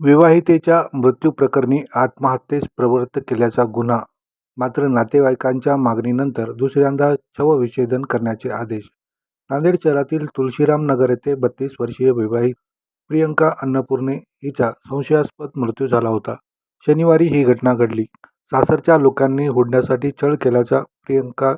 विवाहितेच्या मृत्यूप्रकरणी आत्महत्येस प्रवृत्त केल्याचा गुन्हा. मात्र नातेवाईकांच्या मागणीनंतर दुसऱ्यांदा शवविच्छेदन करण्याचे आदेश. नांदेड शहरातील तुळशीराम नगर येथे बत्तीस वर्षीय विवाहित प्रियंका अन्नपूर्णे हिचा संशयास्पद मृत्यू झाला होता. शनिवारी ही घटना घडली. सासरच्या लोकांनी हुडण्यासाठी छळ केल्याचा प्रियंका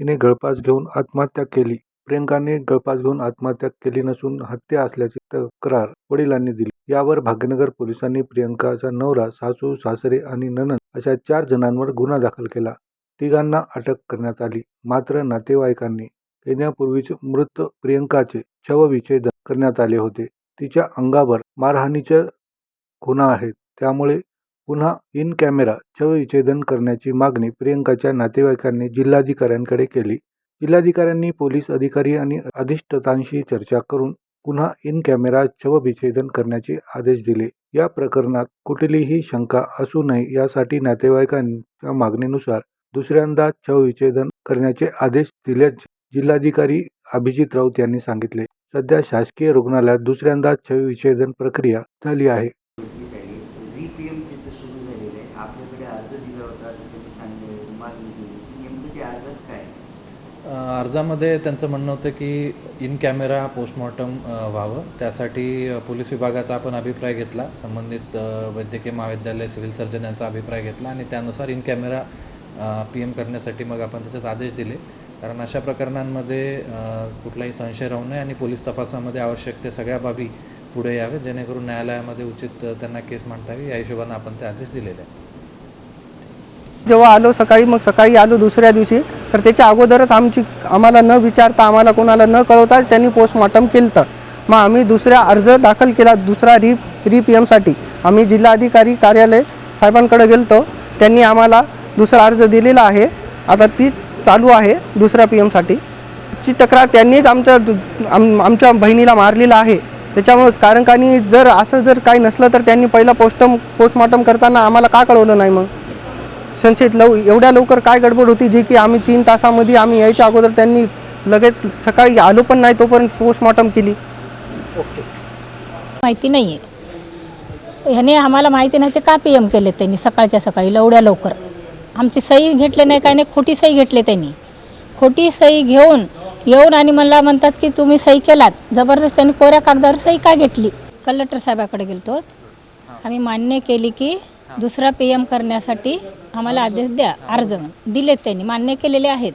हिने गळफास घेऊन आत्महत्या केली. प्रियंकाने गळफास घेऊन आत्महत्या केली नसून हत्या असल्याची तक्रार वडिलांनी दिली. यावर भाग्यनगर पोलिसांनी प्रियंकाचा नवरा सासू सासरे आणि ननद अशा चार जणांवर गुन्हा दाखल केला. तिघांना अटक करण्यात आली. मात्र नातेवाईकांनी येण्यापूर्वीच मृत प्रियंकाचे शवविच्छेदन करण्यात आले होते. तिच्या अंगावर मारहाणीच्या खुणा आहेत. त्यामुळे पुन्हा इन कॅमेरा शवविच्छेदन करण्याची मागणी प्रियंकाच्या नातेवाईकांनी जिल्हाधिकाऱ्यांकडे केली. जिल्हाधिकाऱ्यांनी पोलीस अधिकारी आणि अधिष्ठतांशी चर्चा करून पुन्हा इन कॅमेरा शवविच्छेदन करण्याचे आदेश दिले. या प्रकरणात कुठलीही शंका असू नये यासाठी नातेवाईकांच्या मागणीनुसार दुसऱ्यांदा शवविच्छेदन करण्याचे आदेश दिल्याचे जिल्हाधिकारी अभिजित राऊत यांनी सांगितले. सध्या शासकीय रुग्णालयात दुसऱ्यांदा शवविच्छेदन प्रक्रिया झाली आहे. आपल्याकडे अर्ज दिला होता असं त्यांनी सांगितलं. मागणी केली नेमकं ते अर्ज अर्जामध्ये त्यांचं म्हणणं होतं की इन कॅमेरा पोस्टमॉर्टम व्हावं. त्यासाठी पोलीस विभागाचा आपण अभिप्राय घेतला. संबंधित वैद्यकीय महाविद्यालय सिव्हिल सर्जन यांचा अभिप्राय घेतला आणि त्यानुसार इन कॅमेरा पी एम करण्यासाठी मग आपण त्याच्यात आदेश दिले. कारण अशा प्रकरणांमध्ये कुठलाही संशय राहू नये आणि पोलीस तपासामध्ये आवश्यक ते सगळ्या बाबी पुढे यावे जेणेकरून न्यायालयामध्ये उचित त्यांना केस मांडता या हिशोबानं आपण ते आदेश दिलेले आहेत. जेव्हा आलो सकाळी मग सकाळी आलो दुसऱ्या दिवशी. तर त्याच्या अगोदरच आमची आम्हाला न विचारता आम्हाला कोणाला न कळवताच त्यांनी पोस्टमॉर्टम केलं तर मग आम्ही दुसऱ्या अर्ज दाखल केला दुसरा री री पी एमसाठी आम्ही जिल्हाधिकारी कार्यालय साहेबांकडे गेलतो. त्यांनी आम्हाला दुसरा अर्ज दिलेला आहे. आता तीच चालू आहे दुसऱ्या पी एमसाठी ची तक्रार त्यांनीच आमच्या आम आमच्या बहिणीला मारलेला आहे. त्याच्यामुळे कारण का जर असं जर काही नसलं तर त्यांनी पहिला पोस्टम पोस्टमॉर्टम करताना आम्हाला का कळवलं नाही मग? संशयित लव एवढ्या लवकर काय गडबड होती जी की आम्ही तीन तासामध्ये आम्ही यायच्या अगोदर त्यांनी लगेच सकाळी आलो पण नाही तोपर्यंत पोस्टमॉर्टम केली. माहिती नाही आहे ह्याने आम्हाला माहिती नाही ते का पी एम केले त्यांनी सकाळच्या सकाळी लवड्या लवकर? आमची सही घेतले नाही काय नाही खोटी सही घेतली त्यांनी. खोटी सही घेऊन येऊन आणि मला म्हणतात की तुम्ही सही केलात. जबरदस्त त्यांनी कोऱ्या कागदावर सही का घेतली? कलेक्टर साहेबाकडे गेलतो. आम्ही मान्य केली की दुसरा पी एम करण्यासाठी आम्हाला आदेश द्या अर्ज. दिलेत त्यांनी मान्य केलेले आहेत.